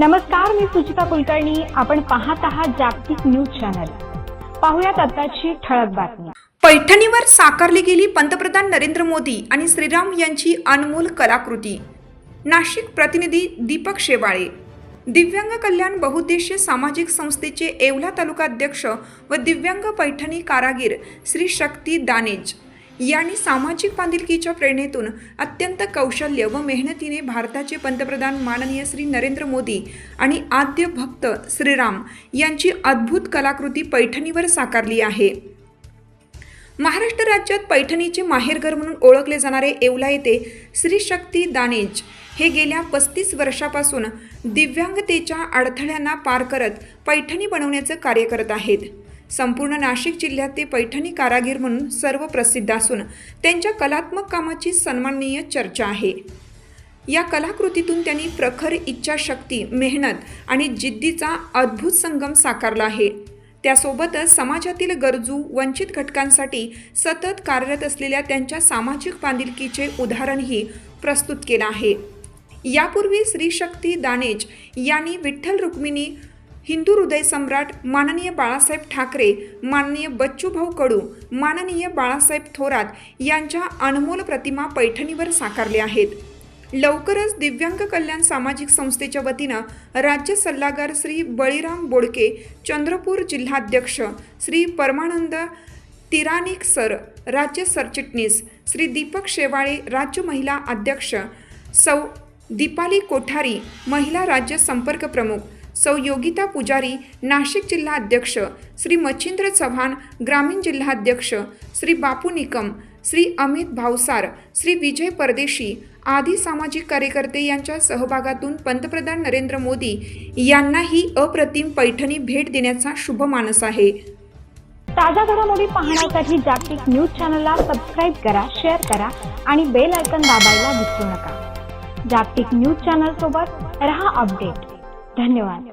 नमस्कार मी सुचिता कुलकर्णी. आपण पाहत आहात जागतिक न्यूज चॅनल. पाहुयात आताची ठळक बातमी. पैठणीवर साकारली गेली पंतप्रधान नरेंद्र मोदी आणि श्रीराम यांची अनमोल कलाकृती. नाशिक प्रतिनिधी दीपक शेवाळे. दिव्यांग कल्याण बहुउद्देशीय सामाजिक संस्थेचे येवला तालुका अध्यक्ष व दिव्यांग पैठणी कारागीर श्री शक्ती दानेज. यांनी सामाजिक बांधिलकीच्या प्रेरणेतून अत्यंत कौशल्य व मेहनतीने भारताचे पंतप्रधान माननीय श्री नरेंद्र मोदी आणि आद्य भक्त श्रीराम यांची अद्भुत कलाकृती पैठणीवर साकारली आहे. महाराष्ट्र राज्यात पैठणीचे माहेरघर म्हणून ओळखले जाणारे येवला येथे श्री शक्ती दानेज हे गेल्या पस्तीस वर्षापासून दिव्यांगतेच्या अडथळ्यांना पार करत पैठणी बनवण्याचं कार्य करत आहेत. संपूर्ण नाशिक जिल्ह्यात ते पैठणी कारागीर म्हणून सर्व प्रसिद्ध असून त्यांच्या कलात्मक कामाची सन्माननीय चर्चा आहे. या कलाकृतीतून त्यांनी प्रखर इच्छाशक्ती मेहनत आणि जिद्दीचा अद्भुत संगम साकारला आहे. त्यासोबतच समाजातील गरजू वंचित घटकांसाठी सतत कार्यरत असलेल्या त्यांच्या सामाजिक बांधिलकीचे उदाहरणही प्रस्तुत केलं आहे. यापूर्वी श्रीशक्ती दानेज यांनी विठ्ठल रुक्मिणी हिंदू हृदय सम्राट माननीय बाळासाहेब ठाकरे माननीय बच्चूभाऊ कडू माननीय बाळासाहेब थोरात यांच्या अनमोल प्रतिमा पैठणीवर साकारल्या आहेत. लवकरच दिव्यांग कल्याण सामाजिक संस्थेच्या वतीनं राज्य सल्लागार श्री बळीराम बोडके चंद्रपूर जिल्हाध्यक्ष श्री परमानंद तिरानिक सर राज्य सरचिटणीस श्री दीपक शेवाळे राज्य महिला अध्यक्ष सौ दीपाली कोठारी महिला राज्य संपर्क प्रमुख सौ योगिता पुजारी नाशिक जिल्हा अध्यक्ष श्री मच्छिंद्र चव्हाण ग्रामीण जिल्हाध्यक्ष श्री बापू निकम श्री अमित भावसार श्री विजय परदेशी आदी सामाजिक कार्यकर्ते यांच्या सहभागातून पंतप्रधान नरेंद्र मोदी यांना ही अप्रतिम पैठणी भेट देण्याचा शुभ मानस आहे. ताज्या घडामोडी पाहण्यासाठी जागतिक न्यूज चॅनलला सबस्क्राईब करा शेअर करा आणि बेल आयकन दाबायला विसरू नका. जागतिक न्यूज चॅनल सोबत रहा अपडेट. धन्यवाद